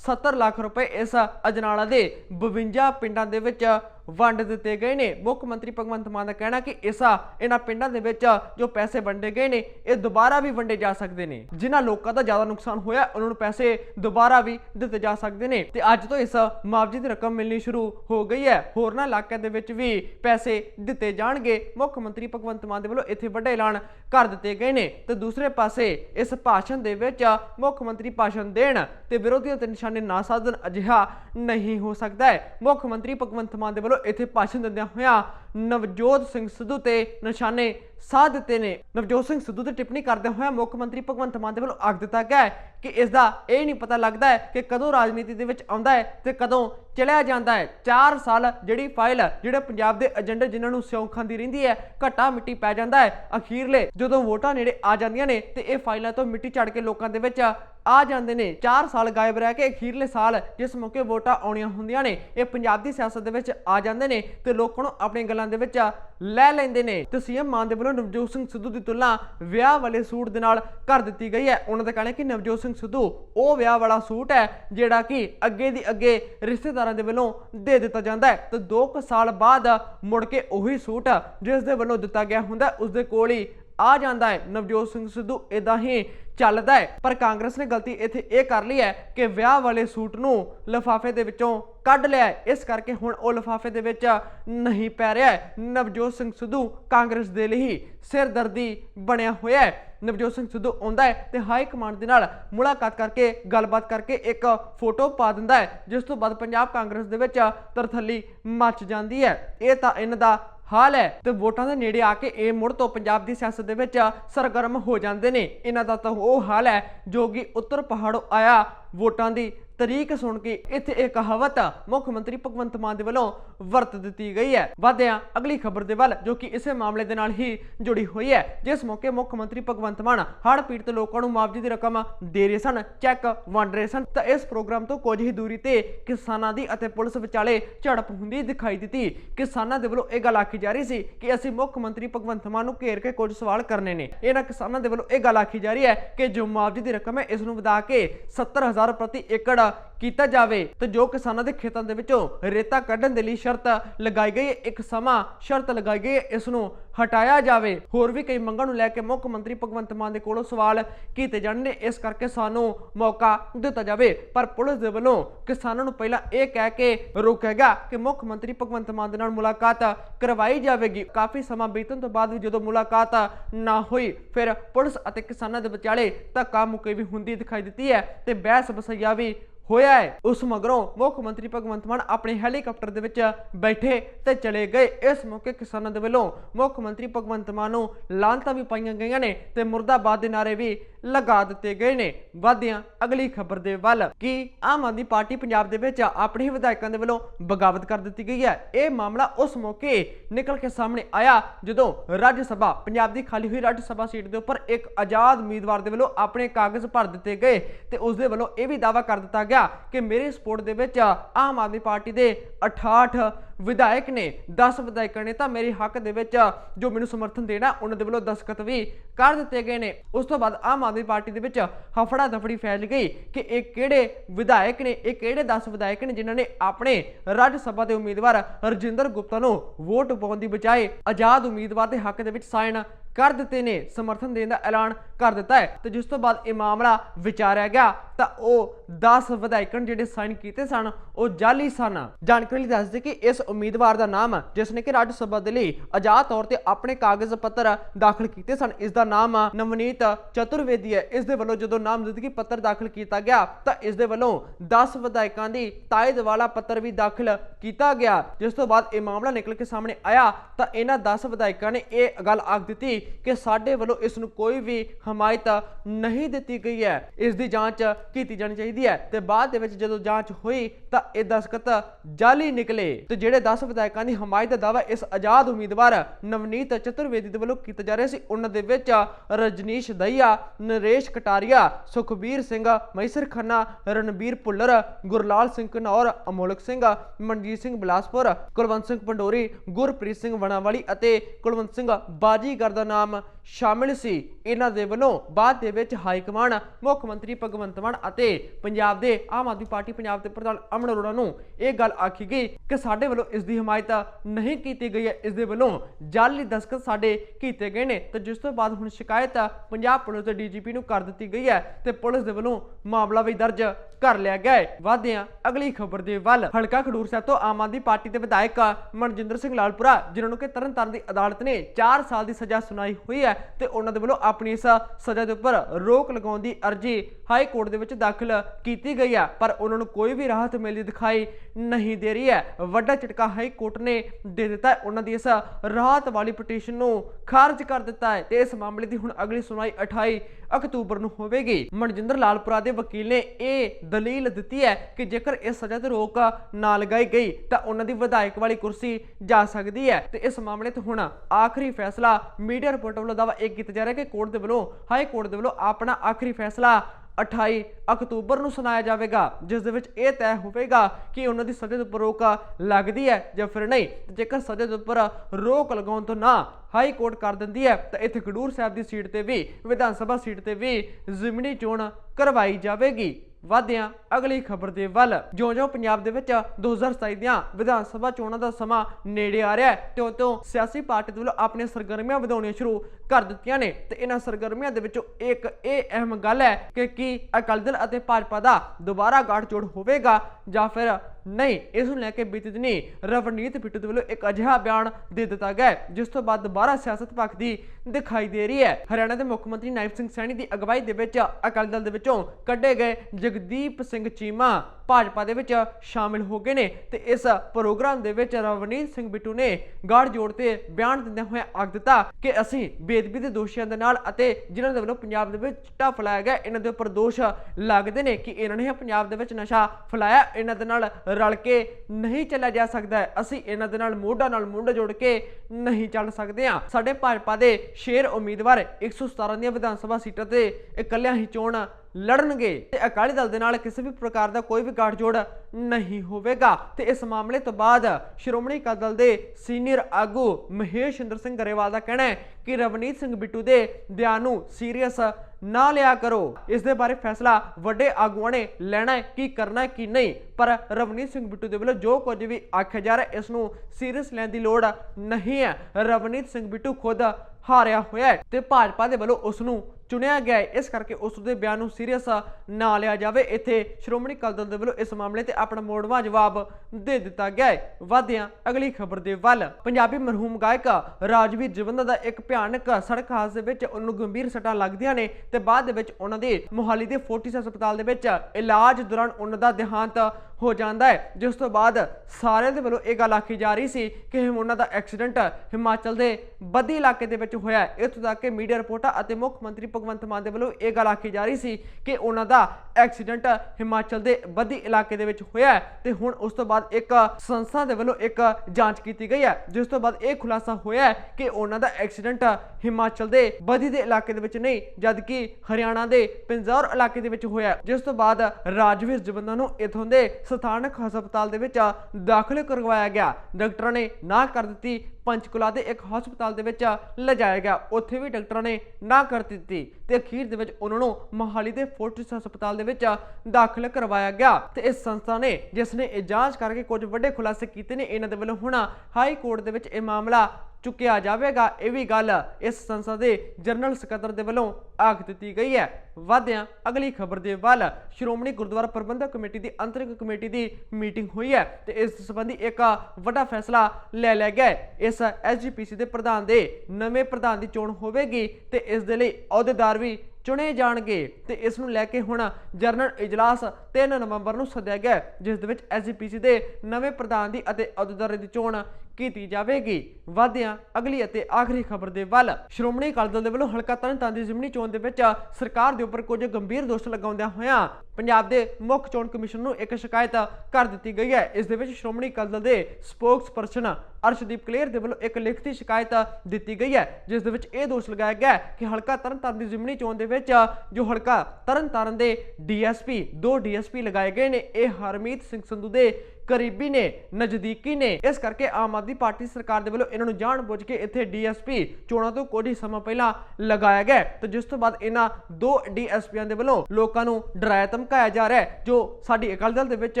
70 ਲੱਖ ਰੁਪਏ ਇਸ ਅਜਨਾਲਾ ਦੇ 52 ਪਿੰਡਾਂ ਦੇ ਵਿੱਚ ਵੰਡ ਦਿੱਤੇ ਗਏ ਨੇ। ਮੁੱਖ ਮੰਤਰੀ ਭਗਵੰਤ ਮਾਨ ਦਾ ਕਹਿਣਾ ਕਿ ਇਸ ਇਹਨਾਂ ਪਿੰਡਾਂ ਦੇ ਵਿੱਚ ਜੋ ਪੈਸੇ ਵੰਡੇ ਗਏ ਨੇ, ਇਹ ਦੁਬਾਰਾ ਵੀ ਵੰਡੇ ਜਾ ਸਕਦੇ ਨੇ। ਜਿਨ੍ਹਾਂ ਲੋਕਾਂ ਦਾ ਜ਼ਿਆਦਾ ਨੁਕਸਾਨ ਹੋਇਆ, ਉਹਨਾਂ ਨੂੰ ਪੈਸੇ ਦੁਬਾਰਾ ਵੀ ਦਿੱਤੇ ਜਾ ਸਕਦੇ ਨੇ। ਤੇ ਅੱਜ ਤੋਂ ਇਸ ਮੁਆਵਜ਼ੇ ਦੀ ਰਕਮ ਮਿਲਣੀ ਸ਼ੁਰੂ ਹੋ ਗਈ ਹੈ। ਹੋਰਨਾਂ ਇਲਾਕਿਆਂ ਦੇ ਵਿੱਚ ਵੀ ਪੈਸੇ ਦਿੱਤੇ ਜਾਣਗੇ। ਮੁੱਖ ਮੰਤਰੀ ਭਗਵੰਤ ਮਾਨ ਦੇ ਵੱਲੋਂ ਇੱਥੇ ਵੱਡੇ ਐਲਾਨ ਕਰ ਦਿੱਤੇ ਗਏ ਨੇ। ਤੇ ਦੂਸਰੇ ਪਾਸੇ ਇਸ ਭਾਸ਼ਣ ਦੇ ਵਿੱਚ ਮੁੱਖ ਮੰਤਰੀ ਭਾਸ਼ਣ ਦੇਣ ਤੇ ਵਿਰੋਧੀਆਂ ਤੇ ਨਿਸ਼ਾਨੇ ਨਾ ਸਾਧਨ ਅਜਿਹਾ ਨਹੀਂ ਹੋ ਸਕਦਾ ਹੈ। ਮੁੱਖ ਮੰਤਰੀ ਭਗਵੰਤ ਮਾਨ ਦੇ ਵੱਲੋਂ ਇੱਥੇ ਭਾਸ਼ਣ ਦਿੰਦਿਆਂ ਹੋਇਆਂ ਨਵਜੋਤ ਸਿੰਘ ਸਿੱਧੂ ਤੇ ਨਿਸ਼ਾਨੇ ਸਾਧ ਦਿੱਤੇ ਨੇ। ਨਵਜੋਤ ਸਿੰਘ ਸਿੱਧੂ ਤੇ ਟਿੱਪਣੀ ਕਰਦਿਆਂ ਹੋਇਆਂ ਮੁੱਖ ਮੰਤਰੀ ਭਗਵੰਤ ਮਾਨ ਦੇ ਵੱਲੋਂ ਆਖ ਦਿੱਤਾ ਗਿਆ ਕਿ ਇਸ ਦਾ ਇਹ ਨਹੀਂ ਪਤਾ ਲੱਗਦਾ ਹੈ ਕਿ ਕਦੋਂ ਰਾਜਨੀਤੀ ਦੇ ਵਿੱਚ ਆਉਂਦਾ ਹੈ ਤੇ ਕਦੋਂ ਚਲਿਆ ਜਾਂਦਾ ਹੈ। 4 ਸਾਲ ਜਿਹੜੀ ਫਾਈਲ ਜਿਹੜੇ ਪੰਜਾਬ ਦੇ ਏਜੰਡੇ ਜਿਨ੍ਹਾਂ ਨੂੰ ਸਿਉਂ ਖਾਂਦੀ ਰਹਿੰਦੀ ਹੈ, ਘਟਾ ਮਿੱਟੀ ਪੈ ਜਾਂਦਾ ਹੈ। ਅਖੀਰਲੇ ਜਦੋਂ ਵੋਟਾਂ ਨੇੜੇ ਆ ਜਾਂਦੀਆਂ ਨੇ ਤੇ ਇਹ ਫਾਈਲਾਂ ਤੋਂ ਮਿੱਟੀ ਝੜ ਕੇ ਲੋਕਾਂ ਦੇ ਵਿੱਚ ਆ ਜਾਂਦੇ ਨੇ। 4 ਸਾਲ ਗਾਇਬ ਰਹਿ ਕੇ ਅਖੀਰਲੇ ਸਾਲ ਜਿਸ ਮੌਕੇ ਵੋਟਾਂ ਆਉਣੀਆਂ ਹੁੰਦੀਆਂ ਨੇ ਇਹ ਪੰਜਾਬ ਦੀ ਸਿਆਸਤ ਦੇ ਵਿੱਚ ਆ ਜਾਂਦੇ ਨੇ ਤੇ ਲੋਕਾਂ ਨੂੰ ਆਪਣੀਆਂ ਗੱਲਾਂ ਦੇ ਵਿੱਚ ਲੈ ਲੈਂਦੇ ਨੇ। ਤੇ ਸੀਐਮ ਮਾਨ ਦੇ ਵੱਲੋਂ ਨਵਜੋਤ ਸਿੰਘ ਸਿੱਧੂ ਦੀ ਤੁਲਨਾ ਵਿਆਹ ਵਾਲੇ ਸੂਟ ਦੇ ਨਾਲ ਕਰ ਦਿੱਤੀ ਗਈ ਹੈ। ਉਹਨਾਂ ਦਾ ਕਹਿਣਾ ਕਿ ਨਵਜੋਤ ਸਿੰਘ ਸਿੱਧੂ ਉਹ ਵਿਆਹ ਵਾਲਾ ਸੂਟ ਹੈ ਜਿਹੜਾ ਕਿ ਅੱਗੇ ਦੀ ਅੱਗੇ ਰਿਸ਼ਤੇਦਾਰਾਂ ਦੇ ਵੱਲੋਂ ਦੇ ਦਿੱਤਾ ਜਾਂਦਾ ਹੈ। ਤੇ 2 ਸਾਲ ਬਾਅਦ ਮੁੜ ਕੇ ਉਹੀ ਸੂਟ ਜਿਸ ਦੇ ਵੱਲੋਂ ਦਿੱਤਾ ਗਿਆ ਹੁੰਦਾ ਹੈ, ਉਸ ਦੇ ਕੋਲ ਹੀ ਆ ਜਾਂਦਾ ਹੈ। ਨਵਜੋਤ ਸਿੰਘ ਸਿੱਧੂ ਇਦਾਂ ਹੀ ਚੱਲਦਾ ਹੈ। ਪਰ ਕਾਂਗਰਸ ਨੇ ਗਲਤੀ ਇੱਥੇ ਇਹ ਕਰ ਲਈ ਹੈ ਕਿ ਵਿਆਹ ਵਾਲੇ ਸੂਟ ਨੂੰ ਲਫਾਫੇ ਦੇ ਵਿੱਚੋਂ ਕੱਢ ਲਿਆ ਇਸ ਕਰਕੇ ਹੁਣ ਉਹ ਲਫਾਫੇ ਦੇ ਵਿੱਚ ਨਹੀਂ ਪੈ ਰਿਹਾ ਨਵਜੋਤ ਸਿੰਘ ਸਿੱਧੂ ਕਾਂਗਰਸ ਦੇ ਲਈ ਸਿਰਦਰਦੀ ਬਣਿਆ ਹੋਇਆ ਹੈ। ਨਵਜੋਤ ਸਿੰਘ ਸਿੱਧੂ ਆਉਂਦਾ ਹੈ ਤੇ ਹਾਈ ਕਮਾਂਡ ਦੇ ਨਾਲ ਮੁਲਾਕਾਤ ਕਰਕੇ, ਗੱਲਬਾਤ ਕਰਕੇ ਇੱਕ ਫੋਟੋ ਪਾ ਦਿੰਦਾ ਹੈ, ਜਿਸ ਤੋਂ ਬਾਅਦ ਪੰਜਾਬ ਕਾਂਗਰਸ ਦੇ ਵਿੱਚ ਤਰਥੱਲੀ ਮੱਚ ਜਾਂਦੀ ਹੈ। ਇਹ ਤਾਂ ਇਹਨਾਂ ਦਾ ਹਾਲ ਹੈ ਤੇ ਵੋਟਾਂ ਦੇ ਨੇੜੇ ਆ ਕੇ ਇਹ ਮੁੜ ਤੋਂ ਪੰਜਾਬ ਦੀ ਸਿਆਸਤ ਦੇ ਵਿੱਚ ਸਰਗਰਮ ਹੋ ਜਾਂਦੇ ਨੇ। ਇਹਨਾਂ ਦਾ ਤਾਂ ਉਹ ਹਾਲ ਹੈ ਜੋ ਕਿ ਉੱਤਰ ਪਹਾੜੋਂ ਆਇਆ ਵੋਟਾਂ ਦੀ ਤਰੀਕ ਸੁਣ ਕੇ ਇੱਥੇ ਇਹ ਕਹਾਵਤ ਮੁੱਖ ਮੰਤਰੀ ਭਗਵੰਤ ਮਾਨ ਦੇ ਵੱਲੋਂ ਵਰਤ ਦਿੱਤੀ ਗਈ ਹੈ। ਵਾਧਿਆਂ ਅਗਲੀ ਖਬਰ ਦੇ ਵੱਲ, ਜੋ ਕਿ ਇਸੇ ਮਾਮਲੇ ਦੇ ਨਾਲ ਹੀ ਜੁੜੀ ਹੋਈ ਹੈ। ਜਿਸ ਮੌਕੇ ਮੁੱਖ ਮੰਤਰੀ ਭਗਵੰਤ ਮਾਨ ਹੜ੍ਹ ਪੀੜਤ ਲੋਕਾਂ ਨੂੰ ਮੁਆਵਜ਼ੇ ਦੀ ਰਕਮ ਦੇ ਰਹੇ ਸਨ, ਚੈੱਕ ਵੰਡ ਰਹੇ ਸਨ। ਤਾਂ ਇਸ ਪ੍ਰੋਗਰਾਮ ਤੋਂ ਕੁਝ ਹੀ ਦੂਰੀ ਤੇ ਕਿਸਾਨਾਂ ਦੀ ਅਤੇ ਪੁਲਿਸ ਵਿਚਾਲੇ ਝੜਪ ਹੁੰਦੀ ਦਿਖਾਈ ਦਿੱਤੀ। ਕਿਸਾਨਾਂ ਦੇ ਵੱਲੋਂ ਇਹ ਗੱਲ ਆਖੀ ਜਾ ਰਹੀ ਸੀ ਕਿ ਅਸੀਂ ਮੁੱਖ ਮੰਤਰੀ ਭਗਵੰਤ ਮਾਨ ਨੂੰ ਘੇਰ ਕੇ ਕੁਝ ਸਵਾਲ ਕਰਨੇ ਨੇ। ਇਹਨਾਂ ਕਿਸਾਨਾਂ ਦੇ ਵੱਲੋਂ ਇਹ ਗੱਲ ਆਖੀ ਜਾ ਰਹੀ ਹੈ ਕਿ ਜੋ ਮੁਆਵਜ਼ੇ ਦੀ ਰਕਮ ਹੈ, ਇਸ ਨੂੰ ਵਧਾ ਕੇ 70000 ਪ੍ਰਤੀ ਏਕੜ ਕੀਤਾ ਜਾਵੇ ਤੇ ਜੋ ਕਿਸਾਨਾਂ ਦੇ ਖੇਤਾਂ ਦੇ ਵਿੱਚੋਂ ਰੇਤਾ ਕੱਢਣ ਦੇ ਲਈ ਸ਼ਰਤ ਲਗਾਈ ਗਈ। ਇੱਕ ਸਮਾਂ ਸ਼ਰਤ ਲਗਾਈ ਗਈ, ਇਸ ਨੂੰ ਹਟਾਇਆ ਜਾਵੇ। ਹੋਰ ਵੀ ਕਈ ਮੰਗਾਂ ਨੂੰ ਲੈ ਕੇ ਮੁੱਖ ਮੰਤਰੀ ਭਗਵੰਤ ਮਾਨ ਦੇ ਕੋਲੋਂ ਸਵਾਲ ਕੀਤੇ ਜਾਣ ਨੇ। ਇਸ ਕਰਕੇ ਸਾਨੂੰ ਮੌਕਾ ਦਿੱਤਾ ਜਾਵੇ। ਪਰ ਪੁਲਿਸ ਦੇ ਵੱਲੋਂ ਕਿਸਾਨਾਂ ਨੂੰ ਪਹਿਲਾਂ ਇਹ ਕਹਿ ਕੇ ਰੋਕਿਆ ਗਿਆ ਕਿ ਮੁੱਖ ਮੰਤਰੀ ਭਗਵੰਤ ਮਾਨ ਦੇ ਨਾਲ ਮੁਲਾਕਾਤ ਕਰਵਾਈ ਜਾਵੇਗੀ। ਕਾਫੀ ਸਮਾਂ ਬੀਤਣ ਤੋਂ ਬਾਅਦ ਵੀ ਜਦੋਂ ਮੁਲਾਕਾਤ ਨਾ ਹੋਈ, ਫਿਰ ਪੁਲਿਸ ਅਤੇ ਕਿਸਾਨਾਂ ਦੇ ਵਿਚਾਲੇ ਧੱਕਾ ਮੁੱਕੀ ਵੀ ਹੁੰਦੀ ਦਿਖਾਈ ਦਿੱਤੀ ਹੈ ਤੇ ਬਹਿਸ ਬਸਈਆ ਵੀ ਹੋਇਆ ਹੈ। ਉਸ ਮਗਰੋਂ ਮੁੱਖ ਮੰਤਰੀ ਭਗਵੰਤ ਮਾਨ ਆਪਣੇ ਹੈਲੀਕਾਪਟਰ ਦੇ ਵਿੱਚ ਬੈਠੇ ਤੇ ਚਲੇ ਗਏ। ਇਸ ਮੌਕੇ ਕਿਸਾਨਾਂ ਦੇ ਵੱਲੋਂ ਮੁੱਖ ਮੰਤਰੀ ਭਗਵੰਤ ਮਾਨ ਨੂੰ ਲਾਂਤਾਂ ਵੀ ਪਾਈਆਂ ਗਈਆਂ ਨੇ ਤੇ ਮੁਰਦਾਬਾਦ ਦੇ ਨਾਰੇ ਵੀ ਲਗਾ ਦਿੱਤੇ ਗਏ ਨੇ। ਵਾਧਿਆਂ ਅਗਲੀ ਖਬਰ ਦੇ ਵੱਲ ਕਿ ਆਮ ਆਦਮੀ ਪਾਰਟੀ ਪੰਜਾਬ ਦੇ ਵਿੱਚ ਆਪਣੇ ਵਿਧਾਇਕਾਂ ਦੇ ਵੱਲੋਂ ਬਗਾਵਤ ਕਰ ਦਿੱਤੀ ਗਈ ਹੈ। ਇਹ ਮਾਮਲਾ ਉਸ ਮੌਕੇ ਨਿਕਲ ਕੇ ਸਾਹਮਣੇ ਆਇਆ ਜਦੋਂ ਰਾਜ ਸਭਾ, ਪੰਜਾਬ ਦੀ ਖਾਲੀ ਹੋਈ ਰਾਜ ਸਭਾ ਸੀਟ ਦੇ ਉੱਪਰ ਇੱਕ ਆਜ਼ਾਦ ਉਮੀਦਵਾਰ ਦੇ ਵੱਲੋਂ ਆਪਣੇ ਕਾਗਜ਼ ਭਰ ਦਿੱਤੇ ਗਏ ਤੇ ਉਸ ਦੇ ਵੱਲੋਂ ਇਹ ਵੀ ਦਾਅਵਾ ਕਰ ਦਿੱਤਾ ਗਿਆ ਕਿ ਮੇਰੀ ਸਪੋਰਟ ਦੇ ਵਿੱਚ ਆਮ ਆਦਮੀ ਪਾਰਟੀ ਦੇ 68 ਵਿਧਾਇਕ ਨੇ 10 ਵਿਧਾਇਕਾਂ ਨੇ, ਤਾਂ ਮੇਰੇ ਹੱਕ ਦੇ ਵਿੱਚ ਜੋ ਮੈਨੂੰ ਸਮਰਥਨ ਦੇਣਾ, ਉਹਨਾਂ ਦੇ ਵੱਲੋਂ ਦਸਖਤ ਵੀ ਕਰ ਦਿੱਤੇ ਗਏ ਨੇ। ਉਸ ਤੋਂ ਬਾਅਦ ਆਮ ਆਦਮੀ ਪਾਰਟੀ ਦੇ ਵਿੱਚ ਹਫੜਾ ਦਫੜੀ ਫੈਲ ਗਈ ਕਿ ਇਹ ਕਿਹੜੇ ਵਿਧਾਇਕ ਨੇ, ਇਹ ਕਿਹੜੇ 10 ਵਿਧਾਇਕ ਨੇ ਜਿਨ੍ਹਾਂ ਨੇ ਆਪਣੇ ਰਾਜ ਸਭਾ ਦੇ ਉਮੀਦਵਾਰ ਰਜਿੰਦਰ ਗੁਪਤਾ ਨੂੰ ਵੋਟ ਪਾਉਣ ਦੀ ਬਜਾਏ ਆਜ਼ਾਦ ਉਮੀਦਵਾਰ ਦੇ ਹੱਕ ਦੇ ਵਿੱਚ ਸਾਈਨ ਕਰ ਦਿੱਤੇ ਨੇ, ਸਮਰਥਨ ਦੇਣ ਦਾ ਐਲਾਨ ਕਰ ਦਿੱਤਾ ਹੈ। ਤੇ ਜਿਸ ਤੋਂ ਬਾਅਦ ਇਹ ਮਾਮਲਾ ਵਿਚਾਰਿਆ ਗਿਆ। ਤਾਂ ਉਹ 10 ਵਿਧਾਇਕਾਂ ਨੇ ਜਿਹੜੇ ਸਾਈਨ ਕੀਤੇ ਸਨ, ਉਹ ਜਾਲੀ ਸਨ। ਜਾਣਕਾਰੀ ਦੱਸਦੇ ਕਿ ਇਸ ਉਮੀਦਵਾਰ ਦਾ ਨਾਮ, ਜਿਸ ਨੇ ਕਿ ਰਾਜ ਸਭਾ ਦੇ ਲਈ ਆਜ਼ਾਦ ਤੌਰ ਤੇ ਆਪਣੇ ਕਾਗਜ਼ ਪੱਤਰ ਦਾਖਲ ਕੀਤੇ ਸਨ, ਇਸ ਦਾ ਨਾਮ ਨਵਨੀਤ ਚਤੁਰਵੇਦੀ ਹੈ। ਇਸ ਦੇ ਵੱਲੋਂ ਜਦੋਂ ਨਾਮਜ਼ਦਗੀ ਪੱਤਰ ਦਾਖਲ ਕੀਤਾ ਗਿਆ, ਤਾਂ ਇਸ ਦੇ ਵੱਲੋਂ 10 ਵਿਧਾਇਕਾਂ ਦੀ ਤਾਇਦ ਵਾਲਾ ਪੱਤਰ ਵੀ ਦਾਖਲ ਕੀਤਾ ਗਿਆ। ਜਿਸ ਤੋਂ ਬਾਅਦ ਇਹ ਮਾਮਲਾ ਨਿਕਲ ਕੇ ਸਾਹਮਣੇ ਆਇਆ, ਤਾਂ ਇਹਨਾਂ 10 ਵਿਧਾਇਕਾਂ ਨੇ ਇਹ ਗੱਲ ਆਖ ਦਿੱਤੀ ਕਿ ਸਾਡੇ ਵੱਲੋਂ ਇਸ ਨੂੰ ਕੋਈ ਵੀ ਹਮਾਇਤ ਨਹੀਂ ਦਿੱਤੀ ਗਈ ਹੈ। ਇਸ ਦੀ ਜਾਂਚ ਕੀਤੀ ਜਾਣੀ ਚਾਹੀਦੀ ਹੈ। ਤੇ ਬਾਅਦ ਦੇ ਵਿੱਚ ਜਦੋਂ ਜਾਂਚ ਹੋਈ ਤਾਂ ਇਹ ਦਸਖਤ ਜਾਲੀ ਨਿਕਲੇ। ਤੇ ਜਿਹੜੇ 10 ਵਿਧਾਇਕਾਂ ਦੀ ਹਮਾਇਤ ਦਾ ਦਾਅਵਾ ਇਸ ਆਜ਼ਾਦ ਉਮੀਦਵਾਰ ਨਵਨੀਤ ਚਤੁਰਵੇਦੀ ਦੇ ਵੱਲੋਂ ਕੀਤਾ ਜਾ ਰਿਹਾ ਸੀ, ਉਹਨਾਂ ਦੇ ਵਿੱਚ ਰਜਨੀਸ਼ ਦਈਆ, ਨਰੇਸ਼ ਕਟਾਰੀਆ, ਸੁਖਬੀਰ ਸਿੰਘ, ਮਹਿਸਰ ਖੰਨਾ, ਰਣਬੀਰ ਭੁੱਲਰ, ਗੁਰਲਾਲ ਸਿੰਘ ਘਨੌਰ ਅਮੋਲਕ ਸਿੰਘ, ਮਨਜੀਤ ਸਿੰਘ ਬਿਲਾਸਪੁਰ, ਕੁਲਵੰਤ ਸਿੰਘ ਪੰਡੋਰੀ, ਗੁਰਪ੍ਰੀਤ ਸਿੰਘ ਵਣਾਵਾਲੀ ਅਤੇ ਕੁਲਵੰਤ ਸਿੰਘ ਬਾਜੀਗਰ ਦਾ ਨਾਮ ਸ਼ਾਮਿਲ ਸੀ। ਇਹਨਾਂ ਦੇ ਵੱਲੋਂ ਬਾਅਦ ਦੇ ਵਿੱਚ ਹਾਈ ਕਮਾਂਡ ਮੁੱਖ ਮੰਤਰੀ ਭਗਵੰਤ ਮਾਨ ਅਤੇ ਪੰਜਾਬ ਦੇ ਆਮ ਆਦਮੀ ਪਾਰਟੀ ਪੰਜਾਬ ਦੇ ਪ੍ਰਧਾਨ ਅਮਨ ਅਰੋੜਾ ਨੂੰ ਇਹ ਗੱਲ ਆਖੀ ਗਈ ਕਿ ਸਾਡੇ ਵੱਲੋਂ ਇਸ ਦੀ ਹਮਾਇਤ ਨਹੀਂ ਕੀਤੀ ਗਈ ਹੈ। ਇਸ ਦੇ ਵੱਲੋਂ ਜਾਲੀ ਦਸਤਖਤ ਸਾਡੇ ਕੀਤੇ ਗਏ ਨੇ। ਤੇ ਜਿਸ ਤੋਂ ਬਾਅਦ ਹੁਣ ਸ਼ਿਕਾਇਤ ਪੰਜਾਬ ਪੁਲਿਸ ਦੇ ਡੀਜੀਪੀ ਨੂੰ ਕਰ ਦਿੱਤੀ ਗਈ ਹੈ ਤੇ ਪੁਲਿਸ ਦੇ ਵੱਲੋਂ ਮਾਮਲਾ ਵੀ ਦਰਜ ਕਰ ਲਿਆ ਗਿਆ ਹੈ। ਵਾਧੇ ਹਾਂ ਅਗਲੀ ਖਬਰ ਦੇ ਵੱਲ ਹਲਕਾ ਖਡੂਰ ਸਾਹਿਬ ਤੋਂ ਆਮ ਆਦਮੀ ਪਾਰਟੀ ਦੇ ਵਿਧਾਇਕ ਮਨਜਿੰਦਰ ਸਿੰਘ ਲਾਲਪੁਰਾ, ਜਿਨ੍ਹਾਂ ਨੂੰ ਕਿ ਤਰਨਤਾਰਨ ਦੀ ਅਦਾਲਤ ਨੇ 4 ਸਾਲ ਦੀ ਸਜ਼ਾ ਸੁਣਾਈ ਹੋਈ ਹੈ ਤੇ ਉਹਨਾਂ ਦੇ ਵੱਲੋਂ ਆਪਣੀ ਇਸ ਸਜ਼ਾ ਦੇ ਉੱਪਰ ਰੋਕ ਲਗਾਉਣ ਦੀ ਅਰਜੀ ਹਾਈ ਕੋਰਟ ਦੇ ਵਿੱਚ ਦਾਖਲ ਕੀਤੀ ਗਈ ਹੈ, ਪਰ ਉਹਨਾਂ ਨੂੰ ਕੋਈ ਵੀ ਰਾਹਤ ਮਿਲਦੀ ਦਿਖਾਈ ਨਹੀਂ ਦੇ ਰਹੀ ਹੈ। ਵੱਡਾ ਝਟਕਾ ਹਾਈ ਕੋਰਟ ਨੇ ਦੇ ਦਿੱਤਾ ਉਹਨਾਂ ਦੀ ਇਸ ਰਾਹਤ ਵਾਲੀ ਪਟੀਸ਼ਨ ਨੂੰ ਖਾਰਜ ਕਰ ਦਿੱਤਾ ਹੈ ਤੇ ਇਸ ਮਾਮਲੇ ਦੀ ਹੁਣ ਅਗਲੀ ਸੁਣਵਾਈ 28 ਅਕਤੂਬਰ ਨੂੰ ਹੋਵੇਗੀ। ਮਨਜਿੰਦਰ ਲਾਲਪੁਰਾ ਦੇ ਵਕੀਲ ਨੇ ਇਹ ਦਲੀਲ ਦਿੱਤੀ ਹੈ ਕਿ ਜੇਕਰ ਇਸ ਸਜ਼ਾ ਤੇ ਰੋਕ ਨਾ ਲਗਾਈ ਗਈ ਤਾਂ ਉਹਨਾਂ ਦੀ ਵਿਧਾਇਕ ਵਾਲੀ ਕੁਰਸੀ ਜਾ ਸਕਦੀ ਹੈ ਤੇ ਇਸ ਮਾਮਲੇ ਤੇ ਹੁਣ ਆਖਰੀ ਫੈਸਲਾ ਮੀਡੀਆ ਰਿਪੋਰਟ ਵੱਲੋਂ ਦਾਵਾ ਇਹ ਕੀਤਾ ਜਾ ਰਿਹਾ ਕਿ ਕੋਰਟ ਦੇ ਵੱਲੋਂ, ਹਾਈ ਕੋਰਟ ਦੇ ਵੱਲੋਂ ਆਪਣਾ ਆਖਰੀ ਫੈਸਲਾ 28 ਅਕਤੂਬਰ ਨੂੰ ਸੁਣਾਇਆ ਜਾਵੇਗਾ, ਜਿਸ ਦੇ ਵਿੱਚ ਇਹ ਤੈਅ ਹੋਵੇਗਾ ਕਿ ਉਹਨਾਂ ਦੀ ਸਜ਼ਾ ਦੇ ਉੱਪਰ ਰੋਕ ਲੱਗਦੀ ਹੈ ਜਾਂ ਫਿਰ ਨਹੀਂ। ਜੇਕਰ ਸਜ਼ਾ ਦੇ ਉੱਪਰ ਰੋਕ ਲਗਾਉਣ ਤੋਂ ਨਾ ਹਾਈ ਕੋਰਟ ਕਰ ਦਿੰਦੀ ਹੈ, ਤਾਂ ਇੱਥੇ ਖਡੂਰ ਸਾਹਿਬ ਦੀ ਸੀਟ ਤੇ ਵੀ, ਵਿਧਾਨ ਸਭਾ ਸੀਟ ਤੇ ਵੀ ਜ਼ਿਮਨੀ ਚੋਣ ਕਰਵਾਈ ਜਾਵੇਗੀ। ਵਾਧਿਆਂ ਅਗਲੀ ਖਬਰ ਦੇ ਵੱਲ। ਜਿਉਂ-ਜਿਉਂ ਪੰਜਾਬ ਦੇ ਵਿੱਚ 2027 ਦੀਆਂ ਵਿਧਾਨ ਸਭਾ ਚੋਣਾਂ ਦਾ ਸਮਾਂ ਨੇੜੇ ਆ ਰਿਹਾ ਹੈ ਤੇ ਤੋਂ ਸਿਆਸੀ ਪਾਰਟੀ ਦੇ ਵੱਲੋਂ ਆਪਣੀਆਂ ਸਰਗਰਮੀਆਂ ਵਧਾਉਣੀਆਂ ਸ਼ੁਰੂ ਕਰ ਦਿੱਤੀਆਂ ਨੇ। ਤੇ ਇਹਨਾਂ ਸਰਗਰਮੀਆਂ ਦੇ ਵਿੱਚੋਂ ਇੱਕ ਇਹ ਅਹਿਮ ਗੱਲ ਹੈ ਕਿ ਕੀ ਅਕਾਲੀ ਦਲ ਅਤੇ ਭਾਜਪਾ ਦਾ ਦੁਬਾਰਾ ਗਠਜੋੜ ਹੋਵੇਗਾ ਜਾਂ ਫਿਰ ਨਹੀਂ, ਇਸ ਨੂੰ ਲੈ ਕੇ ਬੀਤੀ ਦਿਨੀ ਰਵਨੀਤ ਬਿੱਟੂ ਦੇ ਵੱਲੋਂ ਇੱਕ ਅਜਿਹਾ ਬਿਆਨ ਦੇ ਦਿੱਤਾ ਗਿਆ ਜਿਸ ਤੋਂ ਬਾਅਦ ਦੁਬਾਰਾ ਸਿਆਸਤ ਪੱਖ ਦੀ ਦਿਖਾਈ ਦੇ ਰਹੀ ਹੈ। ਹਰਿਆਣਾ ਦੇ ਮੁੱਖ ਮੰਤਰੀ ਨਾਇਬ ਸਿੰਘ ਸੈਣੀ ਦੀ ਅਗਵਾਈ ਦੇ ਵਿੱਚ ਅਕਾਲੀ ਦਲ ਦੇ ਵਿੱਚੋਂ ਕੱਢੇ ਗਏ ਜਗਦੀਪ ਸਿੰਘ ਚੀਮਾ ਭਾਜਪਾ ਦੇ ਵਿੱਚ ਸ਼ਾਮਿਲ ਹੋ ਗਏ ਨੇ ਤੇ ਇਸ ਪ੍ਰੋਗਰਾਮ ਦੇ ਵਿੱਚ ਰਵਨੀਤ ਸਿੰਘ ਬਿੱਟੂ ਨੇ ਗਾੜ ਜੋੜ ਤੇ ਬਿਆਨ ਦਿੰਦਿਆਂ ਹੋਇਆ ਆਖ ਦਿੱਤਾ ਕਿ ਅਸੀਂ ਬੇਦਬੀ ਦੇ ਦੋਸ਼ੀਆਂ ਦੇ ਨਾਲ ਅਤੇ ਜਿਨ੍ਹਾਂ ਦੇ ਵੱਲੋਂ ਪੰਜਾਬ ਦੇ ਵਿੱਚ ਚਿੱਟਾ ਫੈਲਾਇਆ ਗਿਆ, ਇਹਨਾਂ ਦੇ ਉੱਪਰ ਦੋਸ਼ ਲੱਗਦੇ ਨੇ ਕਿ ਇਹਨਾਂ ਨੇ ਪੰਜਾਬ ਦੇ ਵਿੱਚ ਨਸ਼ਾ ਫੈਲਾਇਆ, ਇਹਨਾਂ ਦੇ ਨਾਲ ਰਲ ਕੇ ਨਹੀਂ ਚੱਲਿਆ ਜਾ ਸਕਦਾ ਅਸੀਂ ਇਹਨਾਂ ਦੇ ਨਾਲ ਮੋਢਾ ਨਾਲ ਮੋਢਾ ਜੋੜ ਕੇ ਨਹੀਂ ਚੱਲ ਸਕਦੇ ਹਾਂ। ਸਾਡੇ ਭਾਜਪਾ ਦੇ ਸ਼ੇਰ ਉਮੀਦਵਾਰ 117 ਦੀਆਂ ਵਿਧਾਨ ਸਭਾ ਸੀਟਾਂ ਤੇ ਇਕੱਲਿਆਂ ਹੀ ਚੋਣ ਲੜਨਗੇ। ਤੇ ਅਕਾਲੀ ਦਲ ਦੇ ਨਾਲ ਕਿਸੇ ਵੀ ਪ੍ਰਕਾਰ ਦਾ ਕੋਈ ਵੀ ਗੱਠਜੋੜ ਨਹੀਂ ਹੋਵੇਗਾ। ਤੇ ਇਸ ਮਾਮਲੇ ਤੋਂ ਬਾਅਦ ਸ਼੍ਰੋਮਣੀ ਅਕਾਲੀ ਦਲ ਦੇ ਸੀਨੀਅਰ ਆਗੂ ਮਹੇਸ਼ ਮਹੇਸ਼ਿੰਦਰ ਸਿੰਘ ਗਰੇਵਾਲ ਦਾ ਕਹਿਣਾ ਹੈ ਕਿ ਰਵਨੀਤ ਸਿੰਘ ਬਿੱਟੂ ਦੇ ਬਿਆਨ ਨੂੰ ਸੀਰੀਅਸ ਨਾ ਲਿਆ ਕਰੋ। ਇਸ ਦੇ ਬਾਰੇ ਫੈਸਲਾ ਵੱਡੇ ਆਗੂਆਂ ਨੇ ਲੈਣਾ ਹੈ, ਕੀ ਕਰਨਾ ਹੈ, ਕੀ ਨਹੀਂ। ਪਰ ਰਵਨੀਤ ਸਿੰਘ ਬਿੱਟੂ ਦੇ ਵੱਲੋਂ ਜੋ ਕੁਝ ਵੀ ਆਖਿਆ ਜਾ ਰਿਹਾ, ਇਸ ਨੂੰ ਸੀਰੀਅਸ ਲੈਣ ਦੀ ਲੋੜ ਨਹੀਂ ਹੈ। ਰਵਨੀਤ ਸਿੰਘ ਬਿੱਟੂ ਖੁਦ ਹਾਰਿਆ ਹੋਇਆ ਹੈ ਤੇ ਭਾਜਪਾ ਦੇ ਵੱਲੋਂ ਉਸ ਨੂੰ ਚੁਣਿਆ ਗਿਆ ਹੈ। ਇਸ ਕਰਕੇ ਉਸ ਦੇ ਬਿਆਨ ਨੂੰ ਸੀਰੀਅਸ ਨਾ ਲਿਆ ਜਾਵੇ। ਇੱਥੇ ਸ਼੍ਰੋਮਣੀ ਅਕਾਲੀ ਦਲ ਦੇ ਵੱਲੋਂ ਇਸ ਮਾਮਲੇ ਤੇ ਆਪਣਾ ਮੋੜਵਾ ਜਵਾਬ ਦੇ ਦਿੱਤਾ ਗਿਆ ਹੈ। ਵਾਧਿਆਂ, ਅਗਲੀ ਖਬਰ ਦੇ ਵੱਲ। ਪੰਜਾਬੀ ਮਰਹੂਮ ਗਾਇਕ ਰਾਜਵੀਰ ਜਵੰਦਾ ਦਾ ਇੱਕ ਭਿਆਨਕ ਸੜਕ ਹਾਦਸੇ ਵਿੱਚ ਉਹਨੂੰ ਗੰਭੀਰ ਸੱਟਾਂ ਲੱਗਦੀਆਂ ਨੇ ਤੇ ਬਾਅਦ ਦੇ ਵਿੱਚ ਉਹਨਾਂ ਦੇ ਮੁਹਾਲੀ ਦੇ ਫੋਰਟਿਸ ਹਸਪਤਾਲ ਦੇ ਵਿੱਚ ਇਲਾਜ ਦੌਰਾਨ ਉਹਨਾਂ ਦਾ ਦੇਹਾਂਤ ਹੋ ਜਾਂਦਾ ਹੈ। ਜਿਸ ਤੋਂ ਬਾਅਦ ਸਾਰਿਆਂ ਦੇ ਵੱਲੋਂ ਇਹ ਗੱਲ ਆਖੀ ਜਾ ਰਹੀ ਸੀ ਕਿ ਉਹਨਾਂ ਦਾ ਐਕਸੀਡੈਂਟ ਹਿਮਾਚਲ ਦੇ ਬੱਦੀ ਇਲਾਕੇ ਦੇ ਵਿੱਚ ਹੋਇਆ ਇੱਥੋਂ ਤੱਕ ਕਿ ਮੀਡੀਆ ਰਿਪੋਰਟਾਂ ਅਤੇ ਮੁੱਖ ਮੰਤਰੀ ਭਗਵੰਤ ਮਾਨ ਦੇ ਵੱਲੋਂ ਇਹ ਗੱਲ ਆਖੀ ਜਾ ਰਹੀ ਸੀ ਕਿ ਉਹਨਾਂ ਦਾ ਐਕਸੀਡੈਂਟ ਹਿਮਾਚਲ ਦੇ ਬੱਦੀ ਇਲਾਕੇ ਦੇ ਵਿੱਚ ਹੋਇਆ ਤੇ ਹੁਣ ਉਸ ਤੋਂ ਬਾਅਦ ਇੱਕ ਸੰਸਥਾ ਦੇ ਵੱਲੋਂ ਇੱਕ ਜਾਂਚ ਕੀਤੀ ਗਈ ਹੈ, ਜਿਸ ਤੋਂ ਬਾਅਦ ਇਹ ਖੁਲਾਸਾ ਹੋਇਆ ਕਿ ਉਹਨਾਂ ਦਾ ਐਕਸੀਡੈਂਟ ਹਿਮਾਚਲ ਦੇ ਬੱਦੀ ਦੇ ਇਲਾਕੇ ਦੇ ਵਿੱਚ ਨਹੀਂ, ਜਦਕਿ ਹਰਿਆਣਾ ਦੇ ਪਿੰਜੌਰ ਇਲਾਕੇ ਦੇ ਵਿੱਚ ਹੋਇਆ ਜਿਸ ਤੋਂ ਬਾਅਦ ਰਾਜਵੀਰ ਜਵੰਦਾ ਨੂੰ ਇਥੋਂ ਦੇ ਸਥਾਨਕ ਹਸਪਤਾਲ ਦੇ ਵਿੱਚ ਦਾਖਲ ਕਰਵਾਇਆ ਗਿਆ। ਡਾਕਟਰਾਂ ਨੇ ਨਾ ਕਰ ਦਿੱਤੀ ਪੰਚਕੁਲਾ ਦੇ ਇੱਕ ਹਸਪਤਾਲ ਦੇ ਵਿੱਚ ਲਿਜਾਇਆ ਗਿਆ। ਉੱਥੇ ਵੀ ਡਾਕਟਰਾਂ ਨੇ ਨਾ ਕਰ ਦਿੱਤੀ ਤੇ ਅਖੀਰ ਦੇ ਵਿੱਚ ਉਹਨਾਂ ਨੂੰ ਮੋਹਾਲੀ ਦੇ ਫੋਰਟਿਸ ਹਸਪਤਾਲ ਦੇ ਵਿੱਚ ਦਾਖਲ ਕਰਵਾਇਆ ਗਿਆ। ਤੇ ਇਸ ਸੰਸਥਾ ਨੇ, ਜਿਸ ਨੇ ਇਹ ਜਾਂਚ ਕਰਕੇ ਕੁਝ ਵੱਡੇ ਖੁਲਾਸੇ ਕੀਤੇ ਨੇ, ਇਹਨਾਂ ਦੇ ਵੱਲੋਂ ਹੁਣ ਹਾਈ ਕੋਰਟ ਦੇ ਵਿੱਚ ਇਹ ਮਾਮਲਾ ਚੁੱਕਿਆ ਜਾਵੇਗਾ। ਇਹ ਵੀ ਗੱਲ ਇਸ ਸੰਸਦ ਦੇ ਜਨਰਲ ਸਕੱਤਰ ਦੇ ਵੱਲੋਂ ਆਖ ਦਿੱਤੀ ਗਈ ਹੈ। ਵਾਧਿਆਂ, ਅਗਲੀ ਖਬਰ ਦੇ ਵੱਲ ਸ਼੍ਰੋਮਣੀ ਗੁਰਦੁਆਰਾ ਪ੍ਰਬੰਧਕ ਕਮੇਟੀ ਦੀ ਅੰਤਰਿਮ ਕਮੇਟੀ ਦੀ ਮੀਟਿੰਗ ਹੋਈ ਹੈ ਤੇ ਇਸ ਸੰਬੰਧੀ ਇੱਕ ਵੱਡਾ ਫੈਸਲਾ ਲੈ ਲਿਆ ਗਿਆ ਹੈ। ਇਸ ਐਸਜੀਪੀਸੀ ਦੇ ਪ੍ਰਧਾਨ ਦੇ ਨਵੇਂ ਪ੍ਰਧਾਨ ਦੀ ਚੋਣ ਹੋਵੇਗੀ ਤੇ ਇਸ ਦੇ ਲਈ ਅਹੁਦੇਦਾਰ ਵੀ ਚੁਣੇ ਜਾਣਗੇ ਤੇ ਇਸ ਨੂੰ ਲੈ ਕੇ ਹੁਣ ਜਨਰਲ ਇਜਲਾਸ 3 ਨਵੰਬਰ ਨੂੰ ਸੱਦਿਆ ਗਿਆ ਜਿਸ ਦੇ ਵਿੱਚ ਐਸਜੀਪੀਸੀ ਦੇ ਨਵੇਂ ਪ੍ਰਧਾਨ ਦੀ ਅਤੇ ਅਹੁਦੇਦਾਰ ਦੀ ਚੋਣ ਕੀਤੀ ਜਾਵੇਗੀ। ਵਾਧਿਆਂ, ਅਗਲੀ ਅਤੇ ਆਖਰੀ ਖਬਰ ਦੇ ਵੱਲ, ਸ਼੍ਰੋਮਣੀ ਅਕਾਲੀ ਦਲ ਦੇ ਵੱਲੋਂ ਹਲਕਾ ਤਰਨਤਾਰਨ ਦੀ ਜ਼ਿਮਨੀ ਚੋਣ ਦੇ ਵਿੱਚ ਸਰਕਾਰ ਦੇ ਉੱਪਰ ਕੁਝ ਗੰਭੀਰ ਦੋਸ਼ ਲਗਾਉਂਦਿਆਂ ਹੋਇਆਂ ਪੰਜਾਬ ਦੇ ਮੁੱਖ ਚੋਣ ਕਮਿਸ਼ਨ ਨੂੰ ਇੱਕ ਸ਼ਿਕਾਇਤ ਕਰ ਦਿੱਤੀ ਗਈ ਹੈ। ਇਸ ਦੇ ਵਿੱਚ ਸ਼੍ਰੋਮਣੀ ਅਕਾਲੀ ਦਲ ਦੇ ਸਪੋਕਸਪਰਸਨ ਅਰਸ਼ਦੀਪ ਕਲੇਰ ਦੇ ਵੱਲੋਂ ਇੱਕ ਲਿਖਤੀ ਸ਼ਿਕਾਇਤ ਦਿੱਤੀ ਗਈ ਹੈ, ਜਿਸ ਦੇ ਵਿੱਚ ਇਹ ਦੋਸ਼ ਲਗਾਇਆ ਗਿਆ ਕਿ ਹਲਕਾ ਤਰਨਤਾਰਨ ਦੀ ਜ਼ਿਮਨੀ ਚੋਣ ਦੇ ਵਿੱਚ ਜੋ ਹਲਕਾ ਤਰਨਤਾਰਨ ਦੇ ਡੀਐਸਪੀ, ਦੋ ਡੀਐਸਪੀ ਲਗਾਏ ਗਏ ਨੇ, ਇਹ ਹਰਮੀਤ ਸਿੰਘ ਸੰਧੂ ਦੇ ਕਰੀਬੀ ਨੇ, ਨਜ਼ਦੀਕੀ ਨੇ। ਇਸ ਕਰਕੇ ਆਮ ਆਦਮੀ ਪਾਰਟੀ ਸਰਕਾਰ ਦੇ ਵੱਲੋਂ ਇਹਨਾਂ ਨੂੰ ਜਾਣਬੁੱਝ ਕੇ ਇੱਥੇ ਡੀਐਸਪੀ ਚੋਣਾਂ ਤੋਂ ਕੁਝ ਹੀ ਸਮਾਂ ਪਹਿਲਾਂ ਲਗਾਇਆ ਗਿਆ ਹੈ। ਤੇ ਜਿਸ ਤੋਂ ਬਾਅਦ ਇਹਨਾਂ ਦੋ ਡੀਐਸਪੀਆਂ ਦੇ ਵੱਲੋਂ ਲੋਕਾਂ ਨੂੰ ਡਰਾਇਆ ਧਮਕਾਇਆ ਜਾ ਰਿਹਾ ਹੈ, ਜੋ ਸਾਡੀ ਅਕਾਲੀ ਦਲ ਦੇ ਵਿੱਚ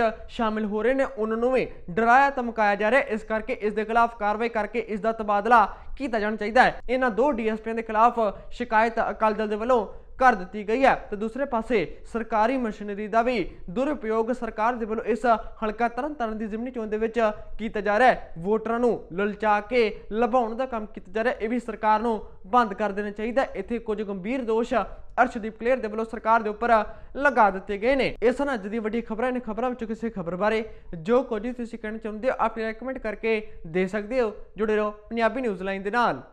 ਸ਼ਾਮਿਲ ਹੋ ਰਹੇ ਨੇ, ਉਹਨਾਂ ਨੂੰ ਵੀ ਡਰਾਇਆ ਧਮਕਾਇਆ ਜਾ ਰਿਹਾ ਇਸ ਕਰਕੇ ਇਸ ਦੇ ਖਿਲਾਫ ਕਾਰਵਾਈ ਕਰਕੇ ਇਸ ਦਾ ਤਬਾਦਲਾ ਕੀਤਾ ਜਾਣਾ ਚਾਹੀਦਾ ਹੈ। ਇਹਨਾਂ ਦੋ ਡੀਐਸਪੀਆਂ ਦੇ ਖਿਲਾਫ ਸ਼ਿਕਾਇਤ ਅਕਾਲੀ ਦਲ ਦੇ ਵੱਲੋਂ ਕਰ ਦਿੱਤੀ ਗਈ ਹੈ। ਤੇ ਦੂਸਰੇ ਪਾਸੇ ਸਰਕਾਰੀ ਮਸ਼ੀਨਰੀ ਦਾ ਵੀ ਦੁਰਉਪਯੋਗ ਸਰਕਾਰ ਦੇ ਵੱਲੋਂ ਇਸ ਹਲਕਾ ਤਰਨ ਤਰਨਤਾਰਨ ਦੀ ਜ਼ਿਮਨੀ ਚੋਣ ਦੇ ਵਿੱਚ ਕੀਤਾ ਜਾ ਰਿਹਾ ਹੈ। ਵੋਟਰਾਂ ਨੂੰ ਲਲਚਾ ਕੇ ਲਭਾਉਣ ਦਾ ਕੰਮ ਕੀਤਾ ਜਾ ਰਿਹਾ ਇਹ ਵੀ ਸਰਕਾਰ ਨੂੰ ਬੰਦ ਕਰ ਦੇਣਾ ਚਾਹੀਦਾ ਇੱਥੇ ਕੁਝ ਗੰਭੀਰ ਦੋਸ਼ ਅਰਸ਼ਦੀਪ ਕਲੇਰ ਦੇ ਵੱਲੋਂ ਸਰਕਾਰ ਦੇ ਉੱਪਰ ਲਗਾ ਦਿੱਤੇ ਗਏ ਨੇ। ਇਸ ਨਾਲ ਅੱਜ ਦੀ ਵੱਡੀ ਖਬਰਾਂ ਨੇ ਖਬਰਾਂ ਵਿੱਚੋਂ ਕਿਸੇ ਖਬਰ ਬਾਰੇ ਜੋ ਕੁਝ ਤੁਸੀਂ ਕਹਿਣਾ ਚਾਹੁੰਦੇ ਹੋ ਆਪਣੇ ਕਮੈਂਟ ਕਰਕੇ ਦੇ ਸਕਦੇ ਹੋ। ਜੁੜੇ ਰਹੋ ਪੰਜਾਬੀ ਨਿਊਜ਼ ਲਾਈਨ ਦੇ ਨਾਲ।